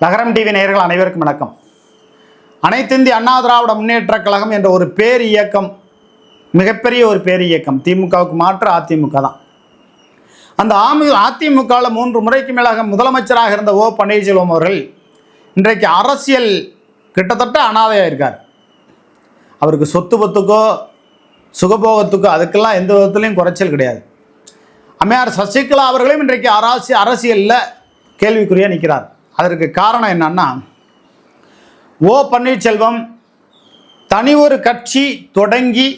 நகரம் டிவி நேயர்கள் அனைவருக்கும் வணக்கம். அனைத்திந்திய அண்ணா திராவிட முன்னேற்றக் கழகம் என்ற ஒரு பேர் இயக்கம் மிகப்பெரிய ஒரு பேர் இயக்கம் திமுகவுக்கு மாற்று அதிமுக தான். அந்த ஆமி அதிமுகவில் மூன்று முறைக்கு மேலாக முதலமைச்சராக இருந்த ஓ. பன்னீர்செல்வம் அவர்கள் இன்றைக்கு அரசியல் கிட்டத்தட்ட அனாதையாக இருக்கார். அவருக்கு சொத்து பத்துக்கோ சுகபோகத்துக்கோ அதுக்கெல்லாம் எந்த விதத்துலையும் குறைச்சல் கிடையாது. அம்மையார் சசிகலா அவர்களும் இன்றைக்கு அரசு அரசியலில் கேள்விக்குறியாக நிற்கிறார் அதற்கு காரணம் என்னன்னா ஓ பன்னீர்செல்வம் தனி ஒரு கட்சி தொடங்கி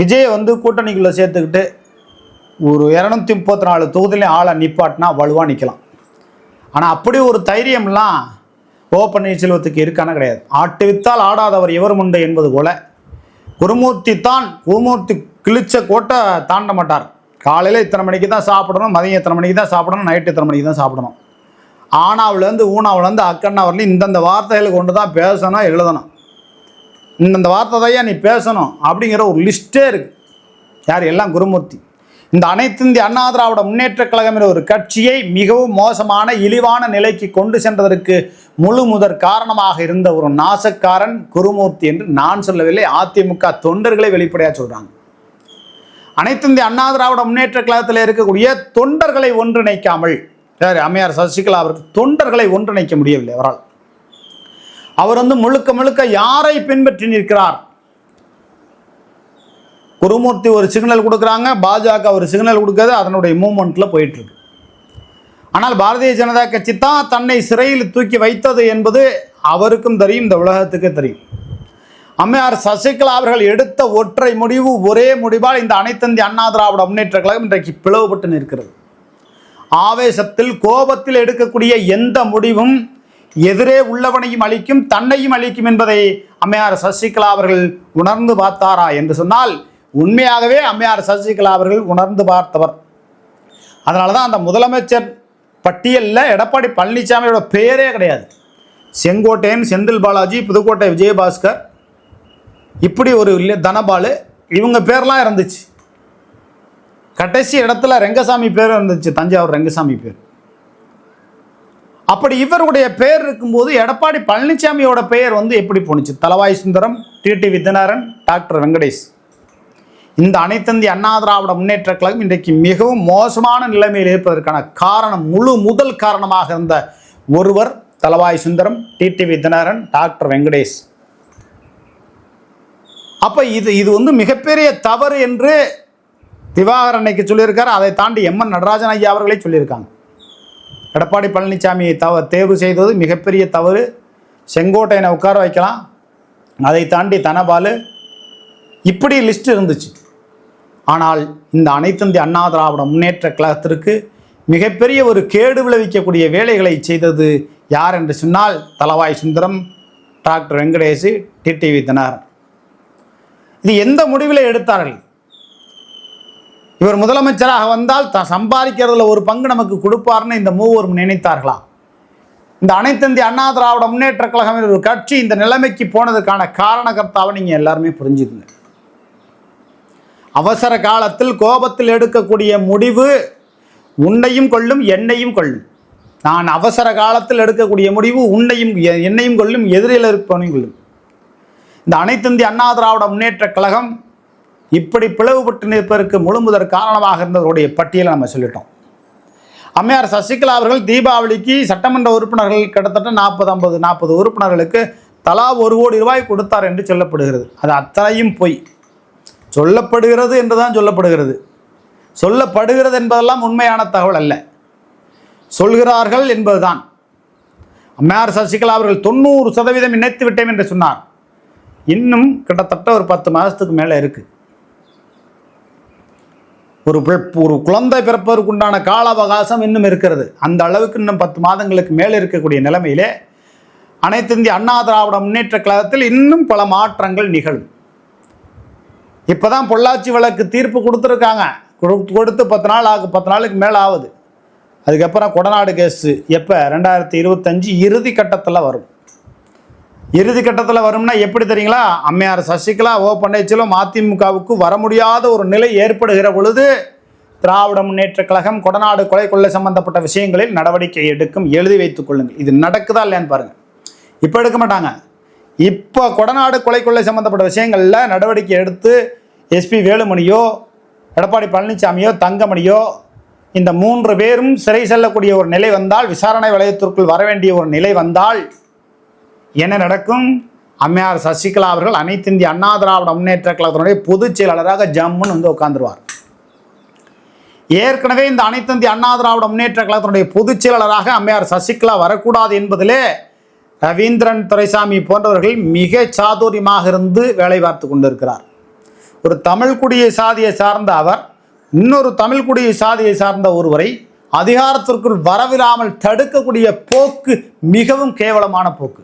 விஜயை வந்து கூட்டணிக்குள்ளே சேர்த்துக்கிட்டு ஒரு இரநூத்தி முப்பத்தி நாலு தொகுதியிலையும் ஆளை நிப்பாட்டினா வலுவாக நிற்கலாம் ஆனால் அப்படி ஒரு தைரியம்லாம் ஓ பன்னீர்செல்வத்துக்கு இருக்கான கிடையாது. ஆட்டு வித்தால் ஆடாதவர் எவரும் உண்டு என்பது போல குருமூர்த்தி தான் குருமூர்த்தி கிழிச்ச கோட்டை தாண்ட மாட்டார். காலையில் இத்தனை மணிக்கு தான் சாப்பிடணும் மதியம் இத்தனை மணிக்கு தான் சாப்பிடணும் நைட்டு இத்தனை மணிக்கு தான் சாப்பிடணும். ஆனாவிலேருந்து ஊனாவிலேருந்து அக்கண்ணா வரலையும் இந்தந்த வார்த்தைகளை கொண்டு தான் பேசணும் எழுதணும். இந்தந்த வார்த்தை தான் நீ பேசணும் அப்படிங்கிற ஒரு லிஸ்ட்டே இருக்குது யார்? எல்லாம் குருமூர்த்தி. இந்த அனைத்து இந்திய அண்ணா திராவிட முன்னேற்றக் கழகம் என்ற ஒரு கட்சியை மிகவும் மோசமான இழிவான நிலைக்கு கொண்டு சென்றதற்கு முழு முதற் காரணமாக இருந்த ஒரு நாசக்காரன் குருமூர்த்தி என்று நான் சொல்லவில்லை. அதிமுக தொண்டர்களை வெளிப்படையாக சொல்கிறாங்க அனைத்து இந்திய அண்ணா திராவிட முன்னேற்ற கழகத்தில் இருக்கக்கூடிய தொண்டர்களை ஒன்றிணைக்காமல் யார் அம்மையார் சசிகலா அவருக்கு தொண்டர்களை ஒன்றிணைக்க முடியவில்லை அவரால். அவர் வந்து முழுக்க முழுக்க யாரை பின்பற்றி நிற்கிறார்? குருமூர்த்தி ஒரு சிக்னல் கொடுக்குறாங்க பாஜக ஒரு சிக்னல் கொடுக்குறது அதனுடைய மூமெண்ட்டில் போயிட்டு இருக்கு ஆனால் பாரதிய ஜனதா கட்சி தான் தன்னை சிறையில் தூக்கி வைத்தது என்பது அவருக்கும் தெரியும் இந்த உலகத்துக்கு தெரியும். அம்மையார் சசிகலா அவர்கள் எடுத்த ஒற்றை முடிவு ஒரே முடிவால் இந்த அனைத்தந்தி அண்ணா திராவிட முன்னேற்ற கழகம் இன்றைக்கு பிளவுபட்டு நிற்கிறது. ஆவேசத்தில் கோபத்தில் எடுக்கக்கூடிய எந்த முடிவும் எதிரே உள்ளவனையும் அளிக்கும் தன்னையும் அளிக்கும் என்பதை அம்மையார் சசிகலா அவர்கள் உணர்ந்து பார்த்தாரா என்று சொன்னால் உண்மையாகவே அம்மையார் சசிகலா அவர்கள் உணர்ந்து பார்த்தவர். அதனால தான் அந்த முதலமைச்சர் பட்டியலில் எடப்பாடி பழனிசாமியோட பெயரே கிடையாது. செங்கோட்டையன் செந்தில் பாலாஜி புதுக்கோட்டை விஜயபாஸ்கர் இப்படி ஒரு தனபாலு இவங்க பேர்லாம் இருந்துச்சு. கடைசி இடத்துல ரெங்கசாமி பேர் இருந்துச்சு தஞ்சாவூர் ரெங்கசாமி பேர். அப்படி இவருடைய பெயர் இருக்கும்போது எடப்பாடி பழனிசாமியோட பெயர் வந்து எப்படி போணுச்சு? தலவாய் சுந்தரம் டிடி வித்யநாரன் டாக்டர் வெங்கடேஷ். இந்த அனைத்தந்தி அண்ணா திராவிட முன்னேற்ற கழகம் இன்றைக்கு மிகவும் மோசமான நிலைமையில் இருப்பதற்கான காரணம் முழு முதல் காரணமாக இருந்த ஒருவர் தலவாய் சுந்தரம் டிடி வித்யநாரன் டாக்டர் வெங்கடேஷ். அப்போ இது இது வந்து மிகப்பெரிய தவறு என்று திவாகர் அன்னைக்கு சொல்லியிருக்காரு அதை தாண்டி எம்என் நடராஜன் ஐயா அவர்களே சொல்லியிருக்காங்க. எடப்பாடி பழனிசாமியை தவ தேர்வு செய்தது மிகப்பெரிய தவறு. செங்கோட்டையனை உட்கார வைக்கலாம். அதை தாண்டி தனபாலு. இப்படி லிஸ்ட் இருந்துச்சு. ஆனால் இந்த அனைத்திந்திய அண்ணா திராவிட முன்னேற்ற கழகத்திற்கு மிகப்பெரிய ஒரு கேடு விளைவிக்கக்கூடிய வேலைகளை செய்தது யார் என்று சொன்னால் தலவாய் சுந்தரம் டாக்டர் வெங்கடேஷ் டிடிவி தினகரன். இது எந்த முடிவில் எடுத்தார்கள்? இவர் முதலமைச்சராக வந்தால் தான் சம்பாதிக்கிறதுல ஒரு பங்கு நமக்கு கொடுப்பார்னு இந்த மூவரும் நினைத்தார்களா? இந்த அனைத்திந்திய அண்ணா திராவிட முன்னேற்ற கழகம் என்ற ஒரு கட்சி இந்த நிலைமைக்கு போனதுக்கான காரணகர்த்தாவை நீங்கள் எல்லாருமே புரிஞ்சுக்குங்க. அவசர காலத்தில் கோபத்தில் எடுக்கக்கூடிய முடிவு உன்னையும் கொள்ளும் என்னையும் கொள்ளும். நான் அவசர காலத்தில் எடுக்கக்கூடிய முடிவு உன்னையும் எ- என்னையும் கொள்ளும் எதிரில் இருப்பவனையும் கொள்ளும். இந்த அனைத்திந்திய அண்ணா திராவிட முன்னேற்ற கழகம் இப்படி பிளவுபட்டு நிற்பதற்கு முழுமுதற் காரணமாக இருந்தவருடைய பட்டியலை நம்ம சொல்லிட்டோம். அம்மையார் சசிகலா அவர்கள் தீபாவளிக்கு சட்டமன்ற உறுப்பினர்கள் கிட்டத்தட்ட நாற்பது ஐம்பது நாற்பது உறுப்பினர்களுக்கு தலா ஒரு கோடி ரூபாய் கொடுத்தார் என்று சொல்லப்படுகிறது. அது அத்தனையும் பொய். சொல்லப்படுகிறது என்று தான் சொல்லப்படுகிறது. சொல்லப்படுகிறது என்பதெல்லாம் உண்மையான தகவல் அல்ல. சொல்கிறார்கள் என்பதுதான். அம்மையார் சசிகலா அவர்கள் தொண்ணூறு சதவீதம் இணைத்து விட்டேன் என்று சொன்னார். இன்னும் கிட்டத்தட்ட ஒரு பத்து மாதத்துக்கு மேலே இருக்குது ஒரு ஒரு குழந்தை பிறப்பதற்கு உண்டான கால அவகாசம் இன்னும் இருக்கிறது. அந்த அளவுக்கு இன்னும் பத்து மாதங்களுக்கு மேலே இருக்கக்கூடிய நிலைமையிலே அனைத்து இந்திய அண்ணா திராவிட முன்னேற்ற கழகத்தில் இன்னும் பல மாற்றங்கள் நிகழும். இப்போதான் பொள்ளாச்சி வழக்கு தீர்ப்பு கொடுத்துருக்காங்க. கொடு- கொடுத்து பத்து நாள் ஆகு பத்து நாளுக்கு மேலே ஆகுது. அதுக்கப்புறம் கொடநாடு கேஸு. எப்போ? ரெண்டாயிரத்தி இருபத்தஞ்சு இறுதி கட்டத்தில் வரும். இறுதி கட்டத்தில் வரும்னா எப்படி தெரியுங்களா? அம்மையார் சசிகலா ஓ பன்னீர்செல்வம் அதிமுகவுக்கு வர முடியாத ஒரு நிலை ஏற்படுகிற பொழுது திராவிட முன்னேற்ற கழகம் கொடநாடு கொலை கொள்ளை சம்பந்தப்பட்ட விஷயங்களில் நடவடிக்கை எடுக்கும். எழுதி வைத்துக் கொள்ளுங்கள். இது நடக்குதா இல்லையான்னு பாருங்கள் இப்போ எடுக்க மாட்டாங்க. இப்போ கொடநாடு கொலை கொள்ளை சம்பந்தப்பட்ட விஷயங்களில் நடவடிக்கை எடுத்து எஸ்பி வேலுமணியோ எடப்பாடி பழனிசாமியோ தங்கமணியோ இந்த மூன்று பேரும் சிறை செல்லக்கூடிய ஒரு நிலை வந்தால் விசாரணை வளையத்திற்குள் வர வேண்டிய ஒரு நிலை வந்தால் என்ன நடக்கும்? அம்மையார் சசிகலா அவர்கள் அனைத்து இந்திய அண்ணா திராவிட முன்னேற்ற கழகத்தினுடைய பொதுச் செயலாளராக ஜம்முன்னு வந்து உட்காந்துருவார் ஏற்கனவே இந்த அனைத்து இந்திய அண்ணா திராவிட முன்னேற்ற கழகத்தினுடைய பொதுச் செயலாளராக அம்மையார் சசிகலா வரக்கூடாது என்பதிலே ரவீந்திரன் துரைசாமி போன்றவர்கள் மிக சாதுரியமாக இருந்து வேலை பார்த்து கொண்டிருக்கிறார். ஒரு தமிழ்குடியை சாதியை சார்ந்த அவர் இன்னொரு தமிழ்குடியை சாதியை சார்ந்த ஒருவரை அதிகாரத்திற்குள் வரவிடாமல் தடுக்கக்கூடிய போக்கு மிகவும் கேவலமான போக்கு.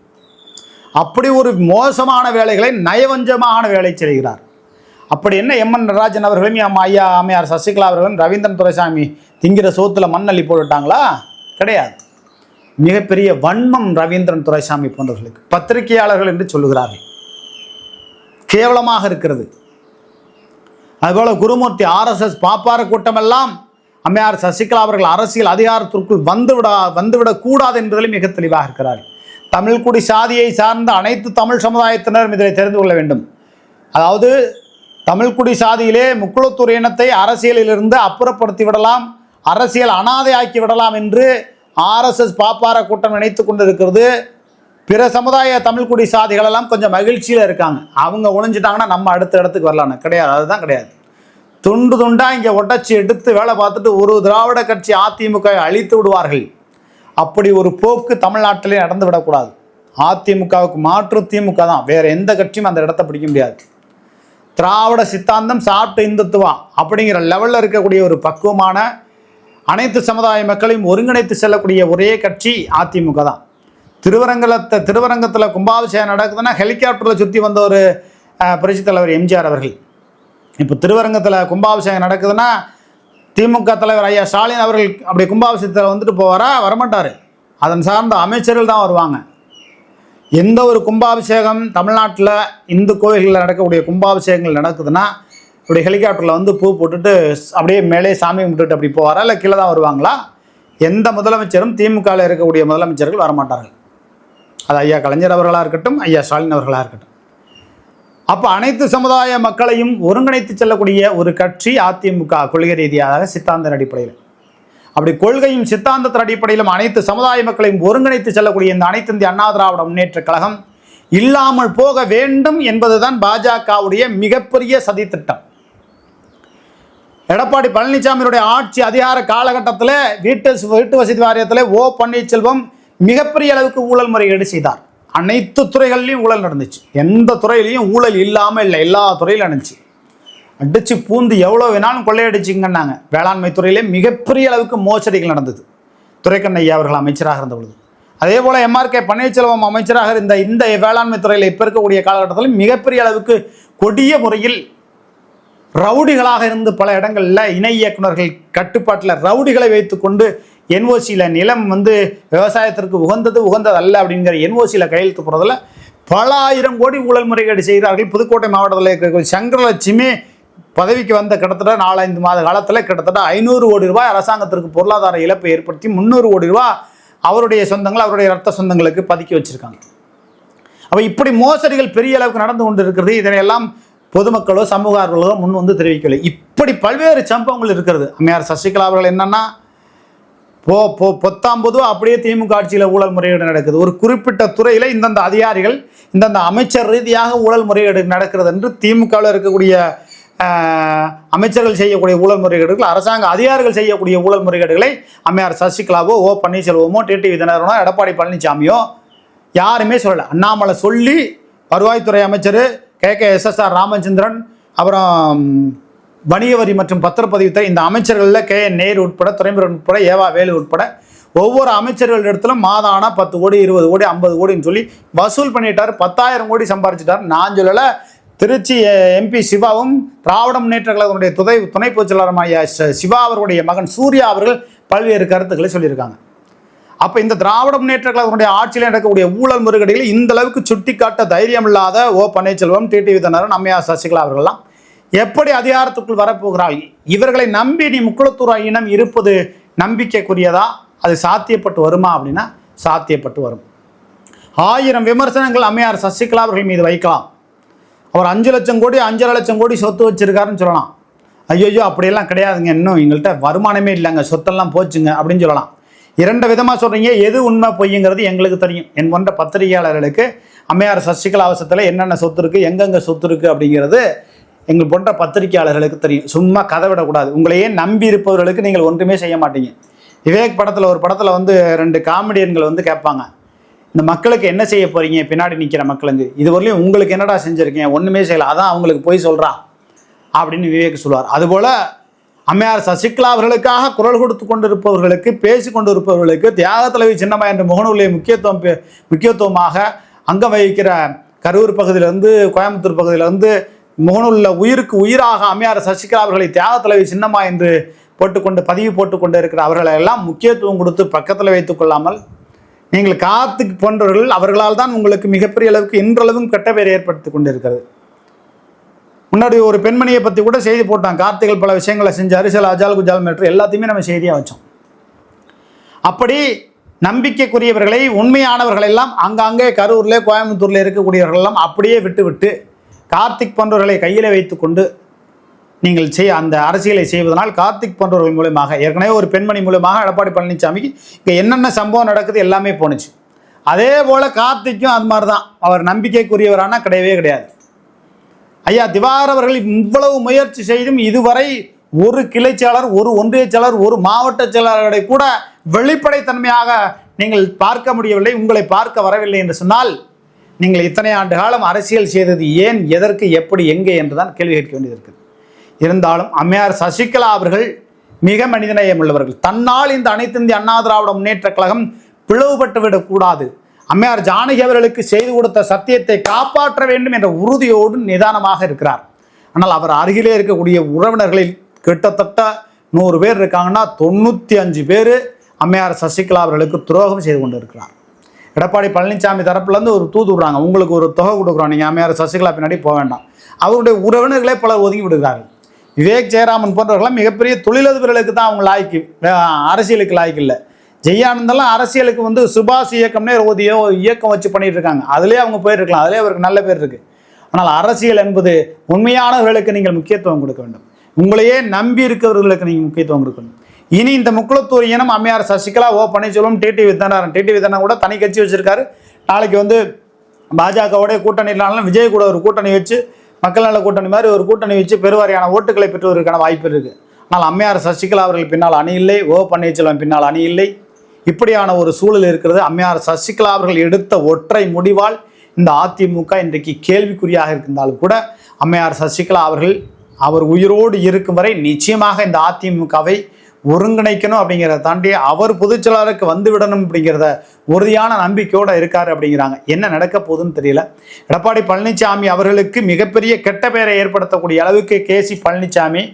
அப்படி ஒரு மோசமான வேலைகளை நயவஞ்சமான வேலை செய்கிறார். அப்படி என்ன எம்என் நடராஜன் அவர்களும் எம் ஐயா அம்மையார் சசிகலா அவர்களும் ரவீந்திரன் துரைசாமி திங்கிற சோத்துல மண்ணள்ளி போட்டுட்டாங்களா? கிடையாது. மிகப்பெரிய வன்மம் ரவீந்திரன் துரைசாமி போன்றவர்களுக்கு. பத்திரிகையாளர்கள் என்று சொல்லுகிறார்கள். கேவலமாக இருக்கிறது. அதுபோல குருமூர்த்தி ஆர்எஸ்எஸ் பாப்பார கூட்டமெல்லாம் அம்மையார் சசிகலா அவர்கள் அரசியல் அதிகாரத்திற்குள் வந்துவிடா வந்துவிடக்கூடாது என்பதிலும் மிக தெளிவாக தமிழ்குடி சாதியை சார்ந்த அனைத்து தமிழ் சமுதாயத்தினரும் இதை தெரிந்து கொள்ள வேண்டும். அதாவது தமிழ்குடி சாதியிலே முக்குளத்தூர் இனத்தை அரசியலிலிருந்து அப்புறப்படுத்தி விடலாம் அரசியல் அனாதை ஆக்கி விடலாம் என்று ஆர்எஸ்எஸ் பாப்பார கூட்டம் நினைத்து கொண்டிருக்கிறது. பிற சமுதாய தமிழ்குடி சாதிகளெல்லாம் கொஞ்சம் மகிழ்ச்சியில் இருக்காங்க. அவங்க ஒளிஞ்சிட்டாங்கன்னா நம்ம அடுத்த இடத்துக்கு வரலான்னு கிடையாது அதுதான் கிடையாது. துண்டு துண்டாக இங்கே ஒட்டச்சி எடுத்து வேலை பார்த்துட்டு ஒரு திராவிட கட்சி அதிமுக அழித்து விடுவார்கள். அப்படி ஒரு போக்கு தமிழ்நாட்டிலே நடந்து விடக்கூடாது அதிமுகவுக்கு மாற்று திமுக தான். வேற எந்த கட்சியும் அந்த இடத்த பிடிக்க முடியாது. திராவிட சித்தாந்தம் சாப்பிட்டு இந்துத்துவா அப்படிங்கிற லெவலில் இருக்கக்கூடிய ஒரு பக்குவமான அனைத்து சமுதாய மக்களையும் ஒருங்கிணைத்து செல்லக்கூடிய ஒரே கட்சி அதிமுக தான். திருவரங்கலத்தை திருவரங்கத்தில் கும்பாபிஷேகம் நடக்குதுன்னா ஹெலிகாப்டரில் சுற்றி வந்த ஒரு புரட்சித் தலைவர் எம்ஜிஆர் அவர்கள். இப்போ திருவரங்கத்தில் கும்பாபிஷேகம் நடக்குதுன்னா திமுக தலைவர் ஐயா ஸ்டாலின் அவர்கள் அப்படி கும்பாபிஷேகத்தில் வந்துட்டு போவாரா? வரமாட்டார். அதன் சார்ந்த அமைச்சர்கள் தான் வருவாங்க. எந்த ஒரு கும்பாபிஷேகம் தமிழ்நாட்டில் இந்து கோயில்களில் நடக்கக்கூடிய கும்பாபிஷேகங்கள் நடக்குதுன்னா இப்படி ஹெலிகாப்டரில் வந்து பூ போட்டுட்டு அப்படியே மேலே சாமி கும்பிட்டுட்டு அப்படி போவாரா? இல்லை கீழே தான் வருவாங்களா? எந்த முதலமைச்சரும் திமுகவில் இருக்கக்கூடிய முதலமைச்சர்கள் வரமாட்டார்கள். அது ஐயா கலைஞர் அவர்களாக இருக்கட்டும் ஐயா ஸ்டாலின் அவர்களாக இருக்கட்டும். அப்போ அனைத்து சமுதாய மக்களையும் ஒருங்கிணைத்து செல்லக்கூடிய ஒரு கட்சி அதிமுக கொள்கை ரீதியாக சித்தாந்த அடிப்படையில். அப்படி கொள்கையும் சித்தாந்தத்தின் அடிப்படையிலும் அனைத்து சமுதாய மக்களையும் ஒருங்கிணைத்து செல்லக்கூடிய இந்த அனைத்து இந்திய அண்ணா திராவிட முன்னேற்ற கழகம் இல்லாமல் போக வேண்டும் என்பதுதான் பாஜகவுடைய மிகப்பெரிய சதித்திட்டம். எடப்பாடி பழனிசாமியுடைய ஆட்சி அதிகார காலகட்டத்தில் வீட்டு வீட்டு வசதி வாரியத்தில் ஓ பன்னீர்செல்வம் மிகப்பெரிய அளவுக்கு ஊழல் முறையீடு செய்தார். அனைத்து துறைகள்லையும் ஊழல் நடந்துச்சு. எந்த துறையிலையும் ஊழல் இல்லாமல் இல்லை எல்லா துறையிலும் நடந்துச்சு. அடிச்சு பூந்து எவ்வளோ வேணாலும் கொள்ளையடிச்சிங்கன்னாங்க. வேளாண்மை துறையிலே மிகப்பெரிய அளவுக்கு மோசடிகள் நடந்தது. துரைக்கண்ணையா அவர்கள் அமைச்சராக இருந்த பொழுது. அதே போல் எம்ஆர்கே பன்னீர்செல்வம் அமைச்சராக இருந்த இந்த வேளாண்மை துறையில் இப்போ இருக்கக்கூடிய காலகட்டத்தில் மிகப்பெரிய அளவுக்கு கொடிய முறையில் ரவுடிகளாக இருந்து பல இடங்களில் இணை இயக்குனர்கள் கட்டுப்பாட்டில் ரவுடிகளை வைத்துக்கொண்டு என்ஓசியில் நிலம் வந்து விவசாயத்திற்கு உகந்தது உகந்தது அல்ல அப்படிங்கிற என்ஓசியில் கையெழுத்து போகிறதுல பல ஆயிரம் கோடி ஊழல் முறைகேடு செய்கிறார்கள். புதுக்கோட்டை மாவட்டத்தில் இருக்கக்கூடிய சங்கரலட்சுமி பதவிக்கு வந்த கிட்டத்தட்ட நாலஞ்சு மாத காலத்தில் கிட்டத்தட்ட ஐநூறு கோடி ரூபாய் அரசாங்கத்திற்கு பொருளாதார இழப்பை ஏற்படுத்தி முந்நூறு கோடி ரூபாய் அவருடைய சொந்தங்கள் அவருடைய ரத்த சொந்தங்களுக்கு பதுக்கி வச்சிருக்காங்க. அப்போ இப்படி மோசடிகள் பெரிய அளவுக்கு நடந்து கொண்டு இருக்கிறது இதனையெல்லாம் பொதுமக்களோ சமூக ஆர்வலோ முன் வந்து தெரிவிக்கவில்லை. இப்படி பல்வேறு சம்பவங்கள் இருக்கிறது. அம்மையார் சசிகலா அவர்கள் என்னன்னா போ போ பத்தாம் பொதுவாக அப்படியே திமுக ஆட்சியில் ஊழல் முறையீடு நடக்குது. ஒரு குறிப்பிட்ட துறையில் இந்தந்த அதிகாரிகள் இந்தந்த அமைச்சர் ரீதியாக ஊழல் முறையீடு நடக்கிறது என்று திமுகவில் இருக்கக்கூடிய அமைச்சர்கள் செய்யக்கூடிய ஊழல் முறைகேடுகள் அரசாங்க அதிகாரிகள் செய்யக்கூடிய ஊழல் முறைகேடுகளை அம்மையார் சசிகலாவோ ஓ பன்னீர்செல்வமோ டிடிவி தினகரனோ எடப்பாடி பழனிசாமியோ யாருமே சொல்லலை. அண்ணாமலை சொல்லி வருவாய்த்துறை அமைச்சர் கே கே எஸ்எஸ்ஆர் ராமச்சந்திரன் அப்புறம் வணிக வரி மற்றும் பத்திரப்பதிவுத்துறை இந்த அமைச்சர்களில் கே என் நேரு உட்பட துறைமுறை உட்பட ஏவா வேலு உட்பட ஒவ்வொரு அமைச்சர்கள் இடத்துல மாதானா ஆனால் பத்து கோடி இருபது கோடி ஐம்பது கோடின்னு சொல்லி வசூல் பண்ணிட்டார். பத்தாயிரம் கோடி சம்பாரிச்சிட்டார். நான் சொல்லலை திருச்சி எம்பி சிவாவும் திராவிட முன்னேற்ற கழகத்தினுடைய துணை துணை பொதுச் சிவா அவர்களுடைய மகன் சூர்யா அவர்கள் பல்வேறு கருத்துக்களை சொல்லியிருக்காங்க. அப்போ இந்த திராவிட முன்னேற்ற கழகத்தினுடைய ஆட்சியில் நடக்கக்கூடிய ஊழல் முறைகேடுகளை இந்த அளவுக்கு சுட்டிக்காட்ட தைரியம் இல்லாத ஓ பன்னீர்செல்வம் டிடிவி தினரன் அம்மையா சசிகலா அவர்கள்லாம் எப்படி அதிகாரத்துக்குள் வரப்போகிறாள் இவர்களை நம்பி நீ முக்குளத்தூர் இனம் இருப்பது நம்பிக்கைக்குரியதா? அது சாத்தியப்பட்டு வருமா அப்படின்னா சாத்தியப்பட்டு வரும். ஆயிரம் விமர்சனங்கள் அம்மையார் சசிகலா அவர்கள் மீது வைக்கலாம். அவர் அஞ்சு லட்சம் கோடி அஞ்சரை லட்சம் கோடி சொத்து வச்சிருக்காருன்னு சொல்லலாம். ஐயோ அப்படியெல்லாம் கிடையாதுங்க. இன்னும் எங்கள்கிட்ட வருமானமே இல்லைங்க. சொத்தெல்லாம் போச்சுங்க அப்படின்னு சொல்லலாம். இரண்டு விதமாக சொல்கிறீங்க எது உண்மை பொய்யுங்கிறது எங்களுக்கு தெரியும். என் போன்ற பத்திரிகையாளர்களுக்கு அம்மையார் சசிகலா அவசரத்தில் என்னென்ன சொத்து இருக்குது எங்கெங்கே சொத்து இருக்குது அப்படிங்கிறது எங்கள் போன்ற பத்திரிகையாளர்களுக்கு தெரியும். சும்மா கதை விடக்கூடாது. உங்களையே நம்பி இருப்பவர்களுக்கு நீங்கள் ஒன்றுமே செய்ய மாட்டீங்க. விவேக் படத்தில் ஒரு படத்தில் வந்து ரெண்டு காமெடியன்கள் வந்து கேட்பாங்க. இந்த மக்களுக்கு என்ன செய்ய போகிறீங்க பின்னாடி நிற்கிற மக்களுக்கு. இதுவரையிலும் உங்களுக்கு என்னடா செஞ்சுருக்கீங்க? ஒன்றுமே செய்யலை. அதான் அவங்களுக்கு போய் சொல்கிறான் அப்படின்னு விவேக் சொல்லுவார். அதுபோல் அம்மையார் சசிகலா அவர்களுக்காக குரல் கொடுத்து கொண்டிருப்பவர்களுக்கு பேசி கொண்டிருப்பவர்களுக்கு தியாக தலைவி சின்னம்மா என்ற முகநூலை முக்கியத்துவம் முக்கியத்துவமாக அங்கம் வகிக்கிற கரூர் பகுதியிலேருந்து கோயம்புத்தூர் பகுதியிலேருந்து முகநூலில் உயிருக்கு உயிராக அம்மையார் சசிகலா அவர்களை தியாக தலைவி சின்னம்மா என்று போட்டுக்கொண்டு பதிவு போட்டுக்கொண்டு இருக்கிற அவர்களை எல்லாம் முக்கியத்துவம் கொடுத்து பக்கத்தில் வைத்துக் கொள்ளாமல் நீங்கள் காத்துக்கு போன்றவர்கள் அவர்களால் தான் உங்களுக்கு மிகப்பெரிய அளவுக்கு இன்றளவும் கெட்ட பெயர் ஏற்படுத்தி கொண்டிருக்கிறது. முன்னாடி ஒரு பெண்மணியை பற்றி கூட செய்தி போட்டான். கார்த்திகள் பல விஷயங்களை செஞ்சாரு. சில அஜால் குஜால் மேட்ரு எல்லாத்தையுமே நம்ம செய்தியாக வச்சோம். அப்படி நம்பிக்கைக்குரியவர்களை உண்மையானவர்கள் எல்லாம் அங்கங்கே கரூரில் கோயம்புத்தூரில் இருக்கக்கூடியவர்கள் எல்லாம் அப்படியே விட்டு விட்டு கார்த்திக் போன்றவர்களை கையில் வைத்துக்கொண்டு நீங்கள் செய்ய அந்த அரசியலை செய்வதனால் கார்த்திக் போன்றவர்கள் மூலமாக ஏற்கனவே ஒரு பெண்மணி மூலமாக எடப்பாடி பழனிசாமிக்கு இங்கே என்னென்ன சம்பவம் நடக்குது எல்லாமே போணுச்சு. அதே போல் கார்த்திக்கும் அது மாதிரி தான் அவர் நம்பிக்கைக்குரியவரான கிடையவே கிடையாது. ஐயா திவாகர் அவர்கள் இவ்வளவு முயற்சி செய்தும் இதுவரை ஒரு கிளை செயலர் ஒரு ஒன்றிய செயலர் ஒரு மாவட்ட செயலாளர்களை கூட வெளிப்படைத்தன்மையாக நீங்கள் பார்க்க முடியவில்லை உங்களை பார்க்க வரவில்லை என்று சொன்னால் நீங்கள் இத்தனை ஆண்டு காலம் அரசியல் செய்தது ஏன் எதற்கு எப்படி எங்கே என்றுதான் கேள்வி கேட்க வேண்டியது இருக்குது. இருந்தாலும் அம்மையார் சசிகலா அவர்கள் மிக மனிதநேயம் உள்ளவர்கள் தன்னால் இந்த அனைத்து இந்திய அண்ணா திராவிட முன்னேற்ற கழகம் பிளவுபட்டு விடக்கூடாது. அம்மையார் ஜானகி அவர்களுக்கு செய்து கொடுத்த சத்தியத்தை காப்பாற்ற வேண்டும் என்ற உறுதியோடு நிதானமாக இருக்கிறார். ஆனால் அவர் அருகிலே இருக்கக்கூடிய உறவினர்களில் கிட்டத்தட்ட நூறு பேர் இருக்காங்கன்னா தொண்ணூற்றி அஞ்சு பேர் அம்மையார் சசிகலா அவர்களுக்கு துரோகம் செய்து கொண்டு இருக்கிறார் எடப்பாடி பழனிசாமி தரப்புலேருந்து ஒரு தூது விடுறாங்க. உங்களுக்கு ஒரு தொகை கொடுக்குறோம். நீங்கள் அமையார் சசிகலா பின்னாடி போக வேண்டாம். அவருடைய உறவினர்களே பலர் ஒதுங்கி விடுகிறார்கள். விவேக் ஜெயராமன் போன்றவர்களாம் மிகப்பெரிய தொழிலதிபர்களுக்கு தான் அவங்க லாய்க்கு அரசியலுக்கு லாய்க்கு இல்லை. ஜெயானந்தெல்லாம் அரசியலுக்கு வந்து சுபாஷ் இயக்கம்னே ஒரு இயக்கம் வச்சு பண்ணிட்டு இருக்காங்க அதுலேயே அவங்க போயிருக்கலாம் அதுலேயே அவருக்கு நல்ல பேர் இருக்குது ஆனால் அரசியல் என்பது உண்மையானவர்களுக்கு நீங்கள் முக்கியத்துவம் கொடுக்க வேண்டும். உங்களையே நம்பி இருக்கிறவர்களுக்கு நீங்கள் முக்கியத்துவம் கொடுக்கணும். இனி இந்த முக்குளத்தூர் இனம் அம்மையார் சசிகலா ஓ பன்னீர்செல்வம் டிடி வித்தனாரன் டிடி வித்தனா கூட தனி கட்சி வச்சிருக்காரு. நாளைக்கு வந்து பாஜகவோட கூட்டணி இல்லாமல் விஜய் கூட ஒரு கூட்டணி வச்சு மக்கள் நல கூட்டணி மாதிரி ஒரு கூட்டணி வச்சு பெருவாரியான ஓட்டுகளை பெற்றுவதற்கான வாய்ப்பு இருக்கு. ஆனால் அம்மையார் சசிகலா அவர்கள் பின்னால் அணி இல்லை ஓ பன்னீர்செல்வம் பின்னால் அணி இல்லை. இப்படியான ஒரு சூழல் இருக்கிறது. அம்மையார் சசிகலா அவர்கள் எடுத்த ஒற்றை முடிவால் இந்த அதிமுக இன்றைக்கு கேள்விக்குறியாக இருந்தாலும் கூட அம்மையார் சசிகலா அவர்கள் அவர் உயிரோடு இருக்கும் வரை நிச்சயமாக இந்த அதிமுகவை ஒருங்கிணைக்கணும் அப்படிங்கிறத தாண்டி அவர் பொதுச்செயலாளருக்கு வந்து விடணும் அப்படிங்கிறத உறுதியான நம்பிக்கையோடு இருக்கார் அப்படிங்கிறாங்க. என்ன நடக்க போகுதுன்னு தெரியல. எடப்பாடி பழனிசாமி அவர்களுக்கு மிகப்பெரிய கெட்ட பெயரை ஏற்படுத்தக்கூடிய அளவுக்கு கேசி பழனிசாமி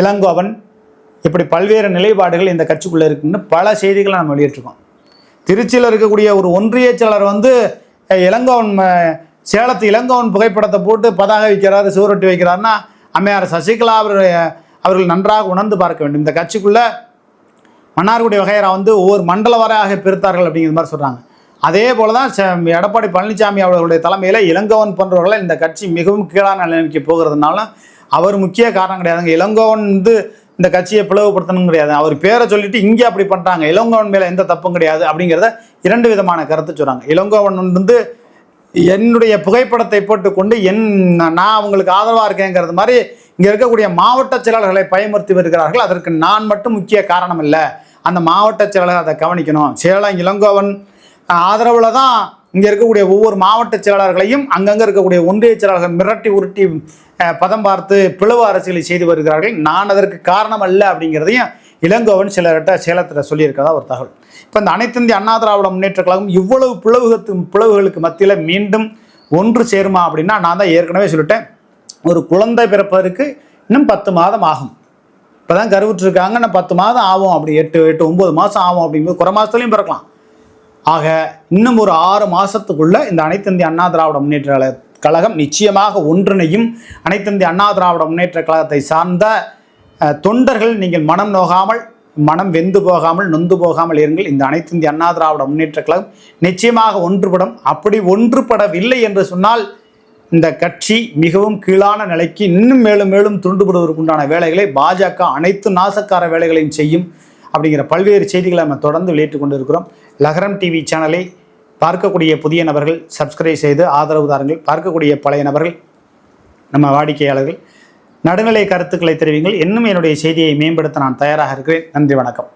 இளங்கோவன் இப்படி பல்வேறு நிலைப்பாடுகள் இந்த கட்சிக்குள்ளே இருக்குன்னு பல செய்திகளை நம்ம வெளியிட்டிருக்கோம். திருச்சியில் இருக்கக்கூடிய ஒரு ஒன்றிய செயலர் வந்து இளங்கோவன் சேலத்து இளங்கோவன் புகைப்படத்தை போட்டு பதாக வைக்கிறாரு சுவரொட்டி வைக்கிறாருன்னா அம்மையார் சசிகலா அவர் அவர்கள் நன்றாக உணர்ந்து பார்க்க வேண்டும். இந்த கட்சிக்குள்ள மன்னார்குடி வகையரா வந்து ஒவ்வொரு மண்டல வரையாக பிரித்தார்கள் அப்படிங்கிற மாதிரி சொல்கிறாங்க அதே போல் தான் ச- எடப்பாடி பழனிசாமி அவர்களுடைய தலைமையில் இளங்கோவன் போன்றவர்களை இந்த கட்சி மிகவும் கீழான நிலைமைக்கு போகிறதுனால அவர் முக்கிய காரணம் கிடையாதுங்க. இளங்கோவன் வந்து இந்த கட்சியை பிளவுபடுத்தணும் கிடையாது. அவர் பேரை சொல்லிட்டு இங்கே அப்படி பண்ணுறாங்க இளங்கோவன் மேலே எந்த தப்பும் கிடையாது அப்படிங்கிறத இரண்டு விதமான கருத்து சொல்கிறாங்க இளங்கோவன் வந்து என்னுடைய புகைப்படத்தை போட்டுக்கொண்டு என் நான் அவங்களுக்கு ஆதரவாக இருக்கேங்கிறது மாதிரி இங்கே இருக்கக்கூடிய மாவட்ட செயலாளர்களை பயமுறுத்தி வருகிறார்கள். அதற்கு நான் மட்டும் முக்கிய காரணம் இல்லை. அந்த மாவட்ட செயலாளர் அதை கவனிக்கணும். சேலம் இளங்கோவன் ஆதரவில் தான் இங்கே இருக்கக்கூடிய ஒவ்வொரு மாவட்ட செயலாளர்களையும் அங்கங்கே இருக்கக்கூடிய ஒன்றிய செயலாளர்கள் மிரட்டி உருட்டி பதம் பார்த்து பிளவு அரசியலை செய்து வருகிறார்கள். நான் அதற்கு காரணம் அல்ல அப்படிங்கிறதையும் இளங்கோவன் சிலர்கிட்ட சேலத்தில் சொல்லியிருக்கதா ஒரு தகவல். இப்போ இந்த அனைத்து இந்திய அண்ணா திராவிட முன்னேற்ற கழகம் இவ்வளவு பிளவுகத்து பிளவுகளுக்கு மத்தியில் மீண்டும் ஒன்று சேருமா அப்படின்னா நான் தான் ஏற்கனவே சொல்லிட்டேன். ஒரு குழந்தை பிறப்பதற்கு இன்னும் பத்து மாதம் ஆகும். இப்போ தான் கருவுற்றிருக்காங்க இன்னும் பத்து மாதம் ஆகும். அப்படி எட்டு எட்டு ஒம்பது மாதம் ஆகும் அப்படிங்கும்போது குறை மாதத்துலையும் பிறக்கலாம். ஆக இன்னும் ஒரு ஆறு மாதத்துக்குள்ளே இந்த அனைத்து இந்திய அண்ணா திராவிட முன்னேற்ற கழக கழகம் நிச்சயமாக ஒன்றிணையும். அனைத்திந்திய அண்ணா திராவிட முன்னேற்ற கழகத்தை சார்ந்த தொண்டர்கள் நீங்கள் மனம் நோகாமல் மனம் வெந்து போகாமல் நொந்து போகாமல் இருங்கள். இந்த அனைத்திந்திய அண்ணா திராவிட முன்னேற்ற கழகம் நிச்சயமாக ஒன்றுபடும். அப்படி ஒன்றுபடவில்லை என்று சொன்னால் இந்த கட்சி மிகவும் கீழான நிலைக்கு இன்னும் மேலும் மேலும் துண்டுபடுவதற்குண்டான வேலைகளை பாஜக அனைத்து நாசக்கார வேலைகளையும் செய்யும் அப்படிங்கிற பல்வேறு செய்திகளை நம்ம தொடர்ந்து வெளியிட்டு கொண்டு இருக்கிறோம் லகரம் டிவி சேனலை பார்க்கக்கூடிய புதிய நபர்கள் சப்ஸ்கிரைப் செய்து ஆதரவு தாருங்கள். பார்க்கக்கூடிய பழைய நபர்கள் நம்ம வாடிக்கையாளர்கள் நடுநிலை கருத்துக்களை தெரிவிங்கள். இன்னும் என்னுடைய செய்தியை மேம்படுத்த நான் தயாராக இருக்கிறேன். நன்றி வணக்கம்.